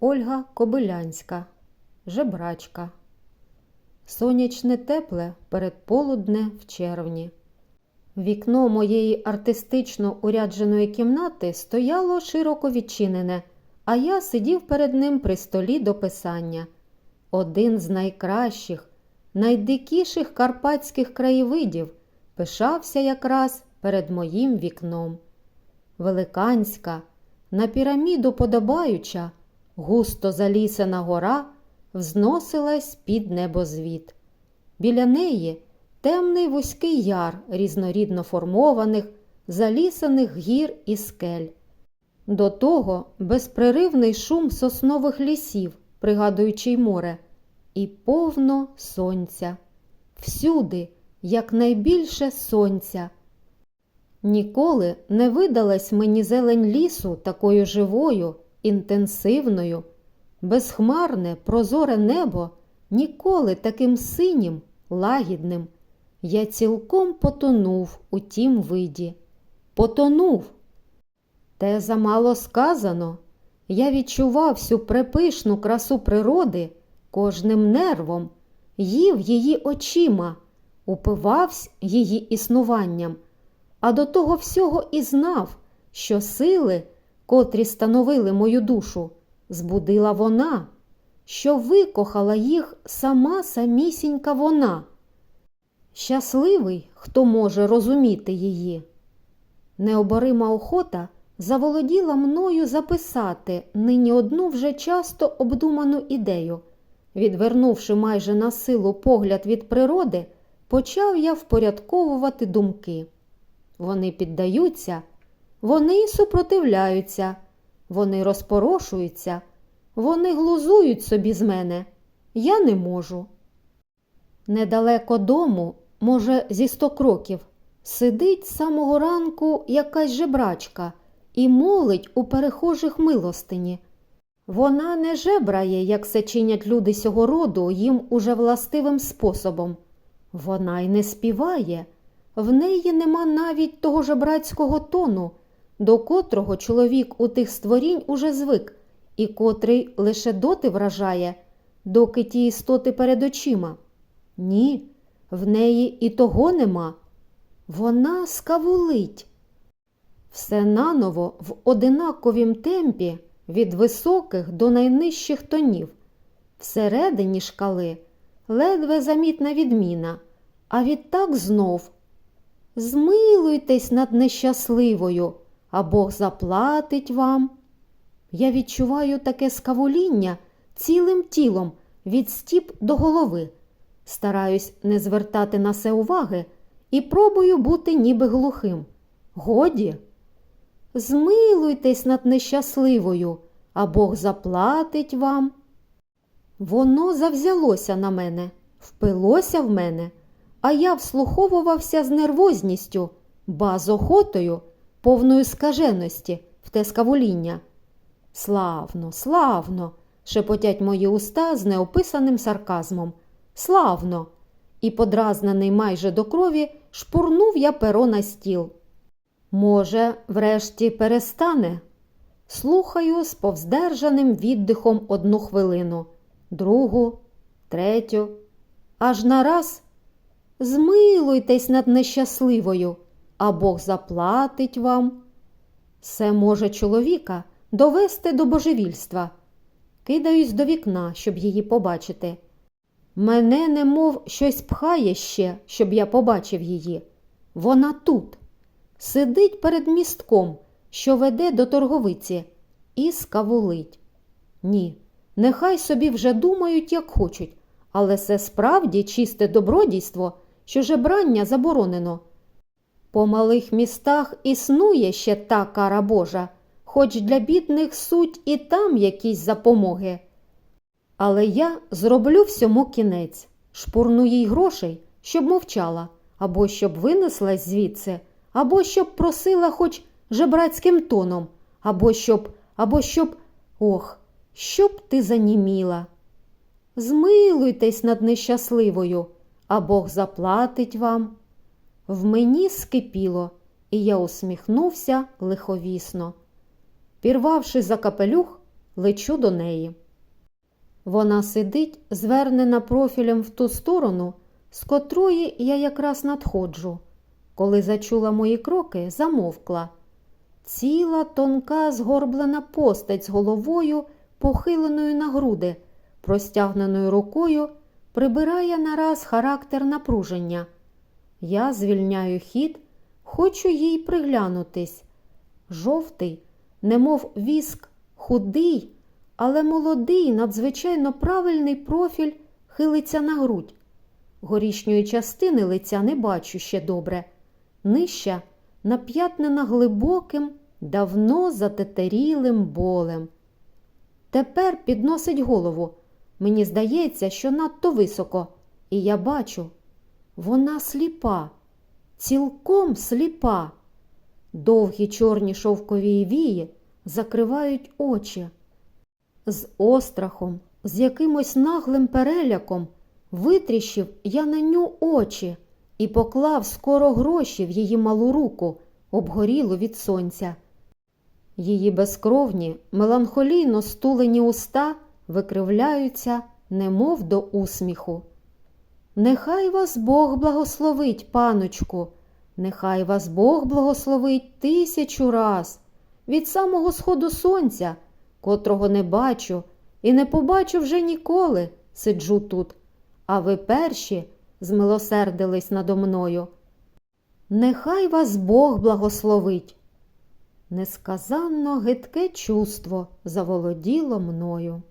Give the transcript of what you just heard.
Ольга Кобилянська, жебрачка. Сонячне тепле передполудне в червні. Вікно моєї артистично урядженої кімнати стояло широко відчинене, а я сидів перед ним при столі до писання. Один з найкращих, найдикіших карпатських краєвидів пишався якраз перед моїм вікном. Великанська, на піраміду подобаюча, густо залісена гора взносилась під небозвід. Біля неї темний вузький яр різнорідно формованих, залісаних гір і скель. До того безпреривний шум соснових лісів, пригадуючи й море, і повно сонця. Всюди, якнайбільше сонця. Ніколи не видалась мені зелень лісу такою живою, інтенсивною, безхмарне, прозоре небо ніколи таким синім, лагідним. Я цілком потонув у тім виді. Потонув. Те замало сказано. Я відчував всю препишну красу природи кожним нервом, їв її очима, упивався її існуванням, а до того всього і знав, що сили, котрі становили мою душу, збудила вона, що викохала їх сама самісінька вона. Щасливий, хто може розуміти її. Необорима охота заволоділа мною записати нині одну вже часто обдуману ідею. Відвернувши майже на силу погляд від природи, почав я впорядковувати думки. Вони піддаються, вони супротивляються, вони розпорошуються, вони глузують собі з мене. Я не можу. Недалеко дому, може, зі сто кроків, сидить з самого ранку якась жебрачка і молить у перехожих милостині. Вона не жебрає, як це чинять люди сього роду їм уже властивим способом. Вона й не співає, в неї нема навіть того жебрацького тону, до котрого чоловік у тих створінь уже звик, і котрий лише доти вражає, доки ті істоти перед очима. Ні, в неї і того нема. Вона скавулить. Все наново в одинаковім темпі від високих до найнижчих тонів. Всередині шкали ледве замітна відміна, а відтак знов. Змилуйтесь над нещасливою, а Бог заплатить вам. Я відчуваю таке скавуління цілим тілом від стіп до голови. Стараюсь не звертати на це уваги і пробую бути ніби глухим. Годі. Змилуйтесь над нещасливою, а Бог заплатить вам. Воно завзялося на мене, впилося в мене, а я вслуховувався з нервозністю, ба з охотою, повною скаженості в те скавуління. Славно, славно, шепотять мої уста з неописаним сарказмом. Славно! І, подразнений майже до крові, шпурнув я перо на стіл. Може, врешті перестане? Слухаю з повздержаним віддихом одну хвилину, другу, третю, аж нараз змилуйтесь над нещасливою, а Бог заплатить вам. Це може чоловіка довести до божевільства. Кидаюсь до вікна, щоб її побачити. Мене немов щось пхає ще, щоб я побачив її. Вона тут. Сидить перед містком, що веде до торговиці, і скавулить. Ні, нехай собі вже думають, як хочуть, але це справді чисте добродійство, що жебрання заборонено. По малих містах існує ще та кара Божа, хоч для бідних суть і там якісь запомоги. Але я зроблю всьому кінець, шпурну їй грошей, щоб мовчала, або щоб винеслась звідси, або щоб просила хоч жебрацьким тоном, або щоб, або щоб, ох, щоб ти заніміла. Змилуйтесь над нещасливою, а Бог заплатить вам. В мені скипіло, і я усміхнувся лиховісно. Пірвавши за капелюх, лечу до неї. Вона сидить, звернена профілем в ту сторону, з котрої я якраз надходжу. Коли зачула мої кроки, замовкла. Ціла тонка згорблена постать з головою, похиленою на груди, простягненою рукою, прибирає нараз характер напруження. Я звільняю хід, хочу їй приглянутись. Жовтий, немов віск, худий, але молодий, надзвичайно правильний профіль хилиться на грудь. Горішньої частини лиця не бачу ще добре. Нижча нап'ятнена глибоким, давно затетерілим болем. Тепер підносить голову. Мені здається, що надто високо, і я бачу. Вона сліпа, цілком сліпа. Довгі чорні шовкові вії закривають очі. З острахом, з якимось наглим переляком витріщив я на ню очі і поклав скоро гроші в її малу руку, обгорілу від сонця. Її безкровні, меланхолійно стулені уста викривляються, немов до усміху. Нехай вас Бог благословить, паночку, нехай вас Бог благословить тисячу раз від самого сходу сонця, котрого не бачу і не побачу вже ніколи, сиджу тут, а ви перші змилосердились надо мною. Нехай вас Бог благословить. Несказанно гидке чувство заволоділо мною.